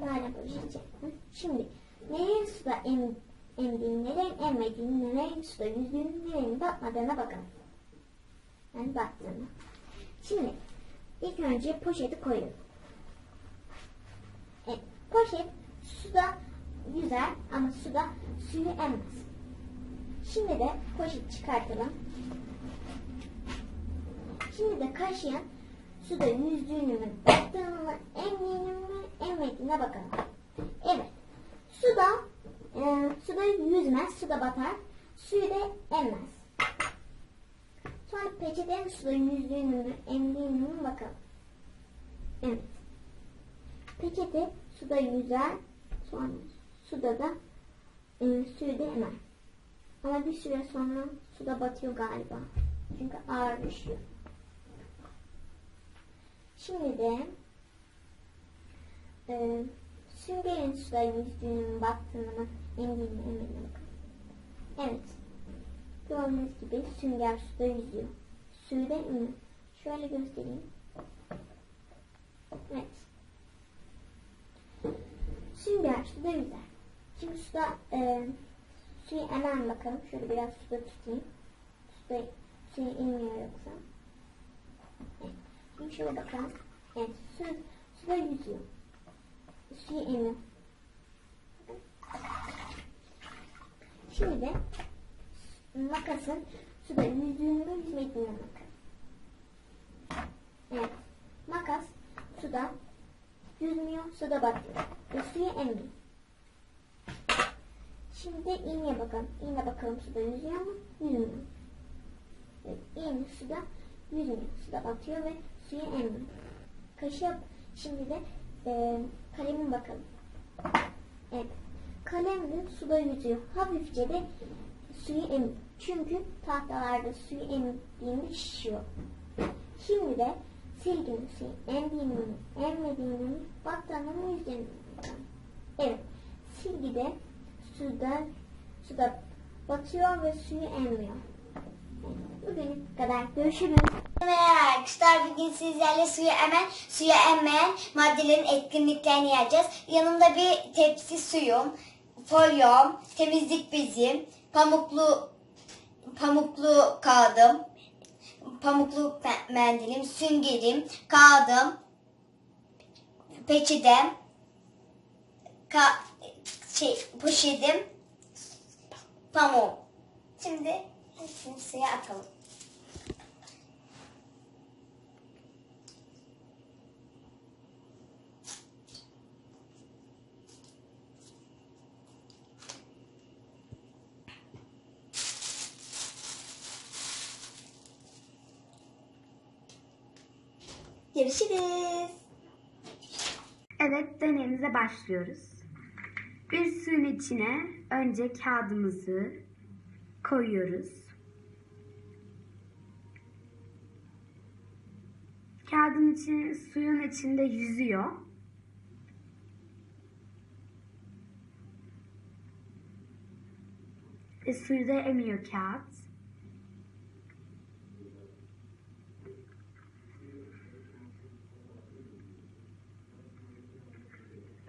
Poşeti çektim. Şimdi nelerin suda em, emdiğini, nelerin emmediğini, nelerin suda yüzdüğünü, nelerin batmadığına bakalım. Yani baktığını. Şimdi ilk önce poşeti koyuyorum. E, poşet suda yüzer ama suda suyu emmez. Şimdi de poşet çıkartalım. Şimdi de kaşığın suda yüzdüğünü mü, battığını mı, emdiğini mi, emmediğine bakalım. Evet. Suda e, suda yüzmez, suda batar. Suyu da emmez. Sonra peçetenin suda yüzdüğünü mü, emdiğini mi bakalım. Evet. Peçete suda yüzer, sonra suda da e, suyu da emer. Ama bir süre sonra suda batıyor galiba. Çünkü ağır düşüyor. Şimdi de e, süngerin suda yüzdüğünü mü, battığını mı, emdiğini bakın. Evet. Gördüğünüz gibi sünger suda yüzüyor. Suyu da emiyor. Şöyle göstereyim. Evet. Sünger suda yüzer. Şimdi suda e, suyu emen bakalım. Şöyle biraz suda tutayım. Suda suyu inmiyor yoksa. Evet. Şimdi şöyle bakalım. Evet. Su, suda yüzüyor. Suyu emiyor. Şimdi de makasın suda yüzdüğünü mü yüzmediğini bakın. Evet. Makas suda yüzmüyor, suda batıyor. Ve suyu emmiyor. Şimdi de iğneye bakalım. İğne bakalım suda yüzüyor mu? Yüzmüyor. Evet, iğne suda yüzmüyor. Suda batıyor ve suyu emmiyor. Kaşık şimdi de e, kalemin bakalım. Evet. Kalem de suda yüzüyor. Hafifçe de suyu emiyor. Çünkü tahtalarda suyu emdiğinde şişiyor. Şimdi de silginin suyu emdiğini mi, emmediğini mi, battığını mı, yüzdüğünü mü bakalım. Evet. Silgi de suda, suda batıyor ve suyu emmiyor. Bugün bu kadar. Görüşürüz. Merhaba arkadaşlar bugün sizlerle suyu emen, suya emmeyen maddelerin etkinliklerini yapacağız. Yanımda bir tepsi suyum, folyom, temizlik bezim, pamuklu pamuklu kağıdım, pamuklu mendilim, süngerim, kağıdım, peçetem, ka şey, poşetim, pamuğum. Şimdi hepsini suya atalım. Görüşürüz. Evet, deneyimize başlıyoruz. Bir suyun içine önce kağıdımızı koyuyoruz. Kağıdın içi, suyun içinde yüzüyor. Ve suyu da emiyor kağıt.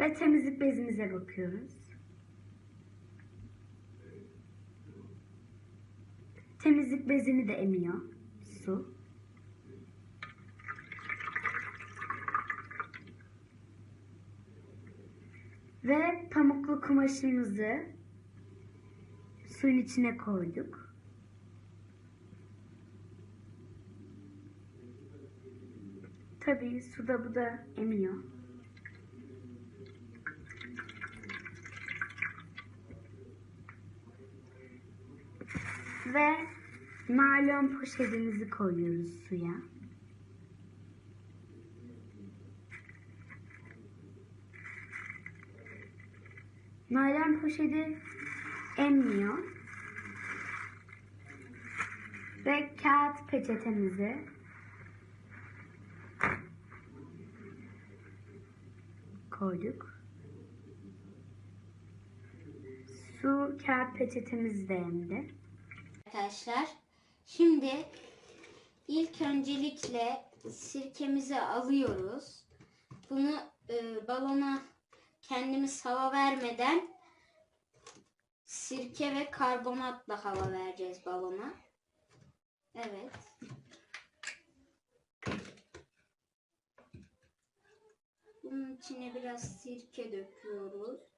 Ve temizlik bezimize bakıyoruz. Temizlik bezini de emiyor su. Ve pamuklu kumaşımızı suyun içine koyduk. Tabii suda bu da emiyor. Ve naylon poşetimizi koyuyoruz suya. Naylon poşeti emmiyor. Ve kağıt peçetemizi koyduk. Su kağıt peçetemiz de emdi. Arkadaşlar şimdi ilk öncelikle sirkemizi alıyoruz. Bunu e, balona kendimiz hava vermeden sirke ve karbonatla hava vereceğiz balona. Evet. Bunun içine biraz sirke döküyoruz.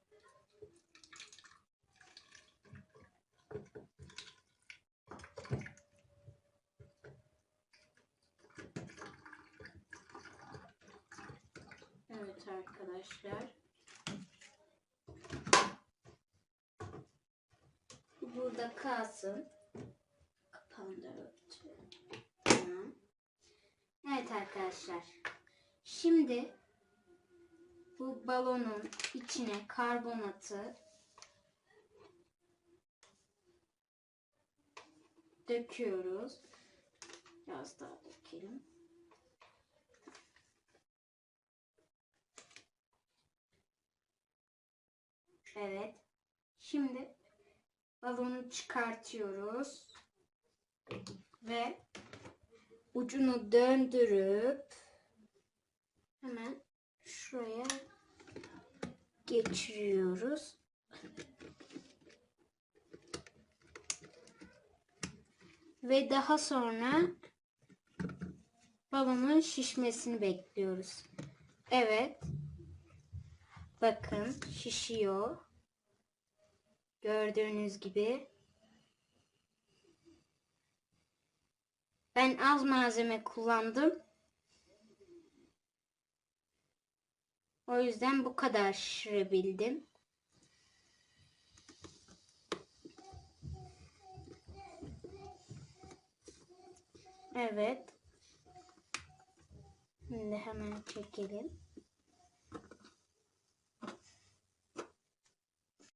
Evet arkadaşlar. Bu burada kalsın. Kapağını. Evet arkadaşlar. Şimdi bu balonun içine karbonatı döküyoruz. Biraz daha dökelim. Evet. Şimdi balonu çıkartıyoruz. Ve ucunu döndürüp hemen şuraya geçiriyoruz. Ve daha sonra balonun şişmesini bekliyoruz. Evet. Bakın şişiyor. Gördüğünüz gibi. Ben az malzeme kullandım. O yüzden bu kadar şişirebildim. Evet. Şimdi hemen çekelim.